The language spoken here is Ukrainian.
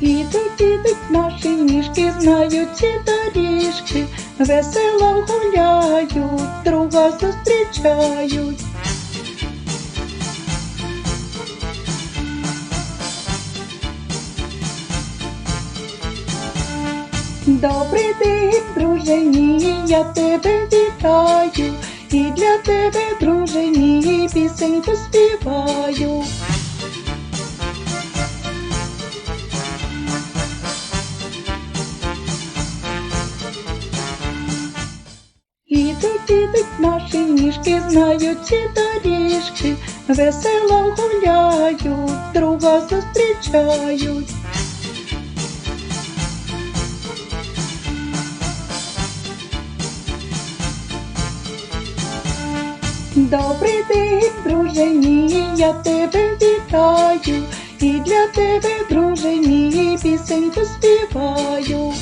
їдуть наші ніжки, знають ці доріжки, весело гуляють, друга зустрічають. Добрий день, друже я тебе вітаю, і для тебе, друже мій, пісеньку співаю. Ідуть, наші ніжки, знають ці доріжки, весело гуляють, друга зустрічають. Добрий день, друже я тебе вітаю, і для тебе, друже мій, пісеньку співаю.